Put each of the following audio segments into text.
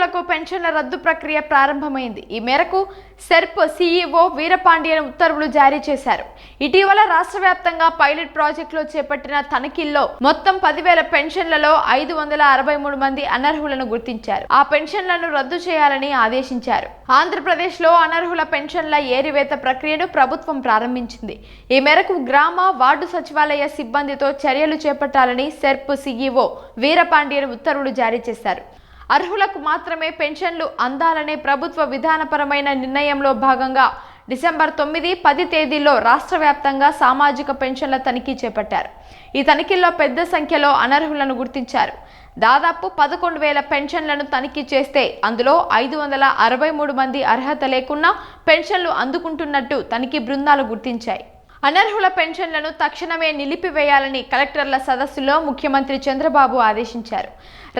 ఉద్యోగులకు పెన్షన్ల రద్దు ప్రక్రియ ప్రారంభమైంది. ఈ మేరకు సెర్ప్ సీఈఓ వీరపాండియన్ ఉత్తర్వులు జారీ చేశారు. ఇటీవల రాష్ట్ర వ్యాప్తంగా పైలట్ ప్రాజెక్టులో చేపట్టిన తనిఖీల్లో మొత్తం పదివేల పెన్షన్లలో ఐదు వందల అరవై మూడు మంది అనర్హులను గుర్తించారు. ఆ పెన్షన్లను రద్దు చేయాలని ఆదేశించారు. ఆంధ్రప్రదేశ్లో అనర్హుల పెన్షన్ల ఏరివేత ప్రక్రియను ప్రభుత్వం ప్రారంభించింది. ఈ మేరకు గ్రామ వార్డు సచివాలయ సిబ్బందితో చర్యలు చేపట్టాలని సెర్ప్ సీఈఓ వీరపాండియన్ ఉత్తర్వులు జారీ చేశారు. అర్హులకు మాత్రమే పెన్షన్లు అందాలనే ప్రభుత్వ విధానపరమైన నిర్ణయంలో భాగంగా డిసెంబర్ తొమ్మిది పది తేదీల్లో రాష్ట్ర వ్యాప్తంగా సామాజిక పెన్షన్ల తనిఖీ చేపట్టారు. ఈ తనిఖీల్లో పెద్ద సంఖ్యలో అనర్హులను గుర్తించారు. దాదాపు పదకొండు వేల పెన్షన్లను తనిఖీ చేస్తే అందులో ఐదు వందల అరవై మూడు మంది అర్హత లేకున్నా పెన్షన్లు అందుకుంటున్నట్టు తనిఖీ బృందాలు గుర్తించాయి. అనర్హుల పెన్షన్లను తక్షణమే నిలిపివేయాలని కలెక్టర్ల సదస్సులో ముఖ్యమంత్రి చంద్రబాబు ఆదేశించారు.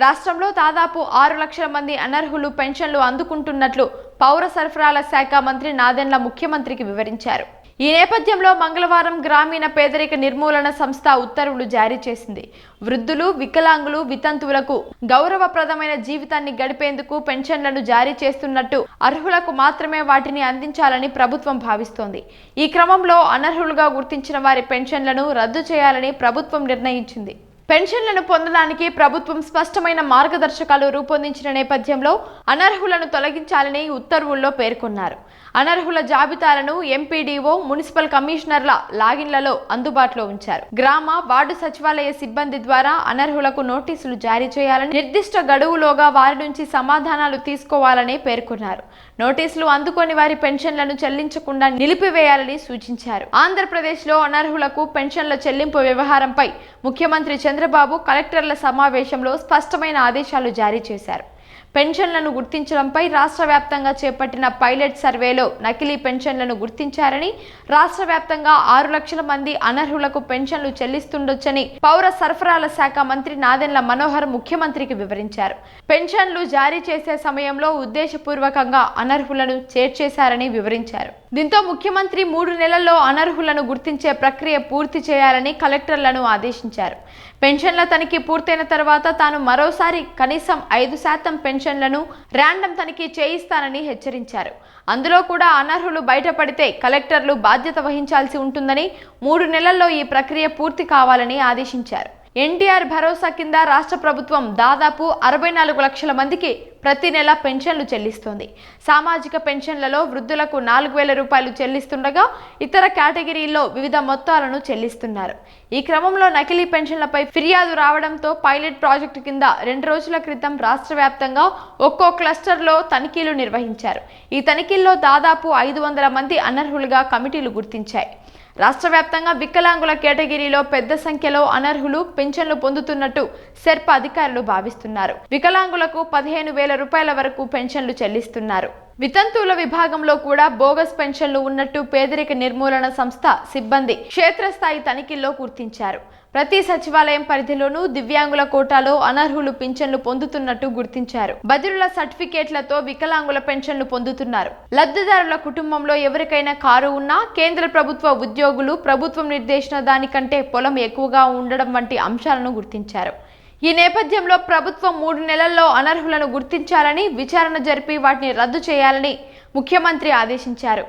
రాష్ట్రంలో దాదాపు ఆరు లక్షల మంది అనర్హులు పెన్షన్లు అందుకుంటున్నట్లు పౌర సరఫరాల శాఖ మంత్రి నాదెండ్ల ముఖ్యమంత్రికి వివరించారు. ఈ నేపథ్యంలో మంగళవారం గ్రామీణ పేదరిక నిర్మూలన సంస్థ ఉత్తర్వులు జారీ చేసింది. వృద్ధులు వికలాంగులు వితంతువులకు గౌరవప్రదమైన జీవితాన్ని గడిపేందుకు పెన్షన్లను జారీ చేస్తున్నట్టు అర్హులకు మాత్రమే వాటిని అందించాలని ప్రభుత్వం భావిస్తోంది. ఈ క్రమంలో అనర్హులుగా గుర్తించిన వారి పెన్షన్లను రద్దు చేయాలని ప్రభుత్వం నిర్ణయించింది. పెన్షన్లను పొందడానికి ప్రభుత్వం స్పష్టమైన మార్గదర్శకాలు రూపొందించిన నేపథ్యంలో అనర్హులను తొలగించాలని ఉత్తర్వుల్లో పేర్కొన్నారు. అనర్హుల జాబితాలను ఎంపీడీఓ మున్సిపల్ కమిషనర్ల లాగిన్లలో అందుబాటులో ఉంచారు. గ్రామ వార్డు సచివాలయ సిబ్బంది ద్వారా అనర్హులకు నోటీసులు జారీ చేయాలని నిర్దిష్ట గడువులోగా వారి నుంచి సమాధానాలు తీసుకోవాలని పేర్కొన్నారు. నోటీసులు అందుకొని వారి పెన్షన్లను చెల్లించకుండా నిలిపివేయాలని సూచించారు. ఆంధ్రప్రదేశ్లో అనర్హులకు పెన్షన్ల చెల్లింపు వ్యవహారంపై ముఖ్యమంత్రి చంద్ర చంద్రబాబు కలెక్టర్ల సమావేశంలో స్పష్టమైన ఆదేశాలు జారీ చేశారు. పెన్షన్లను గుర్తించడంపై రాష్ట్ర వ్యాప్తంగా చేపట్టిన పైలట్ సర్వేలో నకిలీ పెన్షన్లను గుర్తించారని రాష్ట్ర వ్యాప్తంగా ఆరు లక్షల మంది అనర్హులకు పెన్షన్లు చెల్లిస్తుండొచ్చని పౌర సరఫరాల శాఖ మంత్రి నాదెండ్ల మనోహర్ ముఖ్యమంత్రికి వివరించారు. పెన్షన్లు జారీ చేసే సమయంలో ఉద్దేశపూర్వకంగా అనర్హులను చేర్చేశారని వివరించారు. దీంతో ముఖ్యమంత్రి మూడు నెలల్లో అనర్హులను గుర్తించే ప్రక్రియ పూర్తి చేయాలని కలెక్టర్లను ఆదేశించారు. పెన్షన్ల తనిఖీ పూర్తయిన తర్వాత తాను మరోసారి కనీసం ఐదు శాతం పెన్షన్లను ర్యాండమ్ తనిఖీ చేయిస్తానని హెచ్చరించారు. అందులో కూడా అనర్హులు బయటపడితే కలెక్టర్లు బాధ్యత వహించాల్సి ఉంటుందని మూడు నెలల్లో ఈ ప్రక్రియ పూర్తి కావాలని ఆదేశించారు. ఎన్టీఆర్ భరోసా కింద రాష్ట్ర ప్రభుత్వం దాదాపు అరవై నాలుగు లక్షల మందికి ప్రతి నెల పెన్షన్లు చెల్లిస్తోంది. సామాజిక పెన్షన్లలో వృద్ధులకు నాలుగు వేల రూపాయలు చెల్లిస్తుండగా ఇతర కేటగిరీల్లో వివిధ మొత్తాలను చెల్లిస్తున్నారు. ఈ క్రమంలో నకిలీ పెన్షన్లపై ఫిర్యాదు రావడంతో పైలట్ ప్రాజెక్టు కింద రెండు రోజుల క్రితం రాష్ట్ర వ్యాప్తంగా ఒక్కో క్లస్టర్లో తనిఖీలు నిర్వహించారు. ఈ తనిఖీల్లో దాదాపు ఐదు వందల మంది అనర్హులుగా కమిటీలు గుర్తించాయి. రాష్ట్ర వ్యాప్తంగా వికలాంగుల కేటగిరీలో పెద్ద సంఖ్యలో అనర్హులు పెన్షన్లు పొందుతున్నట్టు సెర్ప అధికారులు భావిస్తున్నారు. వికలాంగులకు పదిహేను వేల రూపాయల వరకు పెన్షన్లు చెల్లిస్తున్నారు. వితంతువుల విభాగంలో కూడా బోగస్ పెన్షన్లు ఉన్నట్టు పేదరిక నిర్మూలన సంస్థ సిబ్బంది క్షేత్రస్థాయి తనిఖీల్లో గుర్తించారు. ప్రతి సచివాలయం పరిధిలోనూ దివ్యాంగుల కోటాలో అనర్హులు పింఛన్లు పొందుతున్నట్టు గుర్తించారు. బదిరుల సర్టిఫికేట్లతో వికలాంగుల పెన్షన్లు పొందుతున్నారు. లబ్ధిదారుల కుటుంబంలో ఎవరికైనా కారు ఉన్నా కేంద్ర ప్రభుత్వ ఉద్యోగులు ప్రభుత్వం నిర్దేశించిన దానికంటే పొలం ఎక్కువగా ఉండడం వంటి అంశాలను గుర్తించారు. ఈ నేపథ్యంలో ప్రభుత్వం మూడు నెలల్లో అనర్హులను గుర్తించాలని విచారణ జరిపి వాటిని రద్దు చేయాలని ముఖ్యమంత్రి ఆదేశించారు.